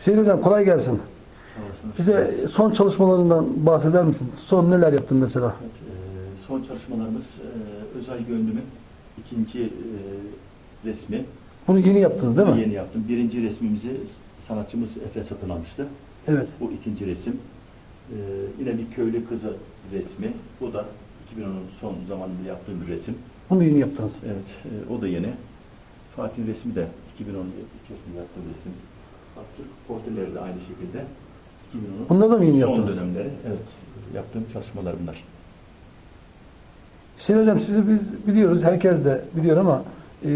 Hüseyin Hocam kolay gelsin. Bize son çalışmalarından bahseder misin? Son neler yaptın mesela? Evet, e, son çalışmalarımız e, Özay Gönlüm'ün ikinci e, resmi. Bunu yeni yaptınız değil mi? Yeni yaptım. Birinci resmimizi sanatçımız Efe satın almıştı. Evet. Bu ikinci resim. E, yine bir köylü kızı resmi. Bu da 2010'un son zamanında yaptığım bir resim. Bunu yeni yaptınız. Evet, e, o da yeni. Fatih'in resmi de 2010 içerisinde yaptığım resim. Atatürk portreleri de aynı şekilde. 2010'un Bunları da mı yeni son yaptınız? dönemleri. Evet, yaptığım çalışmalar bunlar. Hüseyin Hocam sizi biz biliyoruz. Herkes de biliyor ama e,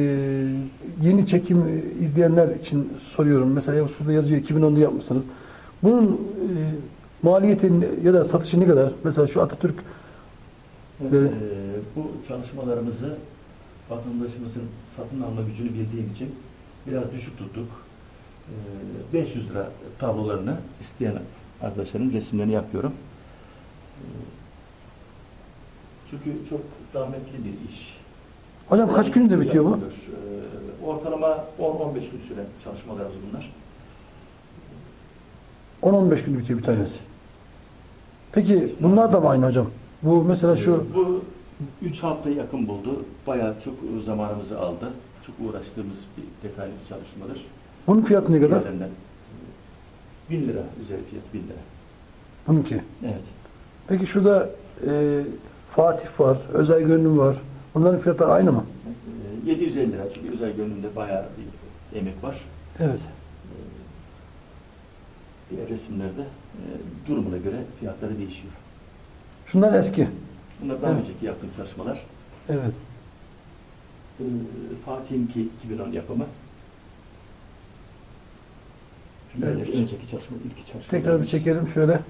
yeni çekim e, izleyenler için soruyorum. Mesela şurada yazıyor 2010'da yapmışsınız. Bunun e, maliyeti ya da satışı ne kadar? Mesela şu Atatürk Evet, eee, bu çalışmalarımızı vatandaşımızın satın alma gücünü bildiğim için biraz düşük tuttuk. Eee, 500 lira tablolarını isteyen arkadaşların resimlerini yapıyorum. Eee, çünkü çok zahmetli bir iş. Hocam kaç günde bitiyor bu? Ortalama 10-15 gün süren çalışmalarımız bunlar. 10-15 günde bitiyor bir tanesi. Peki bunlar da mı aynı hocam? Bu mesela şu bu 3 haftaya yakın buldu. Bayağı çok zamanımızı aldı. Çok uğraştığımız bir detaylı bir çalışmadır. Bunun fiyatı ne kadar? Diğerlerinden 1000 lira üzeri fiyat 1000 lira. Bununki. Evet. Peki şurada e, Fatih var, Özel Gönlüm var. Bunların fiyatları aynı mı? Ee, 750 lira çünkü özel gönlümde bayağı bir emek var. Evet. Ee, Diğer resimlerde e, durumuna göre fiyatları değişiyor. Şunlar eski. Bunlar daha Evet. önceki yaptığım çalışmalar. Evet. Ee, Fatih'inki 2010 yapımı. Evet. önceki çalışma, ilk çalışma. Tekrar bir çekelim şöyle.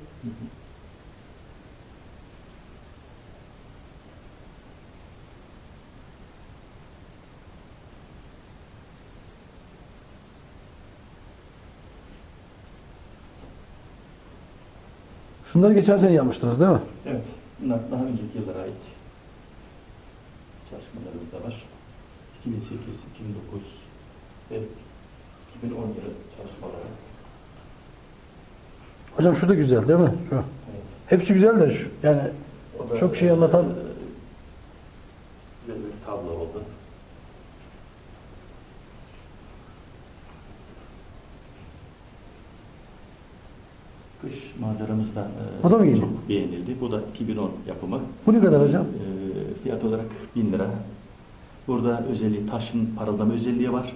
Şunları geçen sene yapmıştınız değil mi? Evet. Bunlar daha önceki yıllara ait çalışmalarımız da var. 2008, 2009 ve 2010 yılı çalışmaları. Hocam şu da güzel değil mi? Şu. Hepsi güzel de şu. Yani da, Çok şey anlatan- e, Güzel bir tablo oldu. Kış manzaramız da e, Bu da mı yeni? çok beğenildi. Bu da 2010 yapımı. bu ne kadar hocam? E, fiyat olarak 1000 lira. Burada özelliği taşın parıldama özelliği var.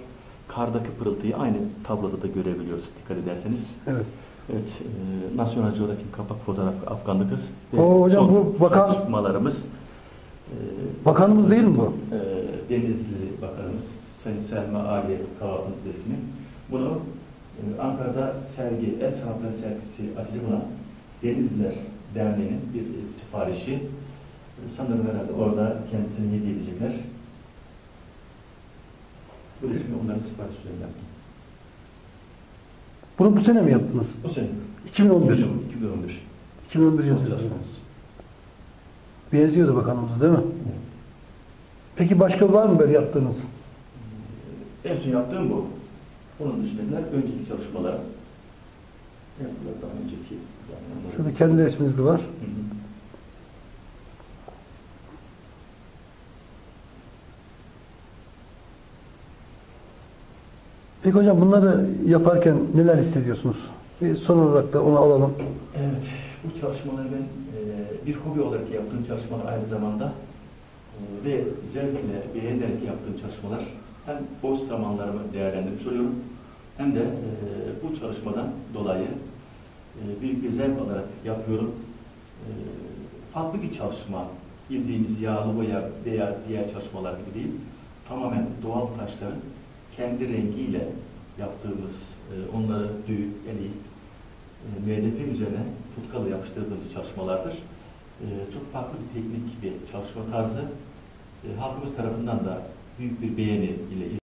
Kardaki pırıltıyı aynı tabloda da görebiliyoruz dikkat ederseniz. Evet. Evet, e, National Geographic kapak fotoğraf Afganlı kız. Oo, hocam son bu bakan- çalışmalarımız. e, Bakanımız değil mi bu? e, Denizli Bakanımız Sayın Selma Ali Kavak'ın resmi. Bunu e, Ankara'da sergi, El Sanatları sergisi açılımına Denizliler Derneği'nin bir e, siparişi. E, sanırım herhalde orada kendisini hediye edecekler. Bu resmi onların sipariş yaptım. Bunu bu sene mi yaptınız? Bu sene. 2011. 2011. 2011 Son yazıyor. çalışmamız. Benziyordu bakanımız değil mi? Peki başka var mı böyle yaptığınız? En son yaptığım bu. Onun dışındakiler önceki çalışmalar. Yaptılar daha önceki. Yani Şurada kendi resminiz de var. Hı hı. Peki hocam bunları yaparken neler hissediyorsunuz? Bir son olarak da onu alalım. Evet, bu çalışmaları ben e, bir hobi olarak yaptığım çalışmalar aynı zamanda e, ve zevkle, beğenerek yaptığım çalışmalar hem boş zamanlarımı değerlendirmiş oluyorum hem de e, bu çalışmadan dolayı bir zevk alarak yapıyorum. Farklı bir çalışma, bildiğimiz yağlı boya veya diğer çalışmalar gibi değil, tamamen doğal taşların kendi rengiyle yaptığımız, e, onları düğüp, eleyip, e, üzerine tutkalı yapıştırdığımız çalışmalardır. E, Çok farklı bir teknik bir çalışma tarzı. E, Halkımız tarafından da büyük bir beğeni ile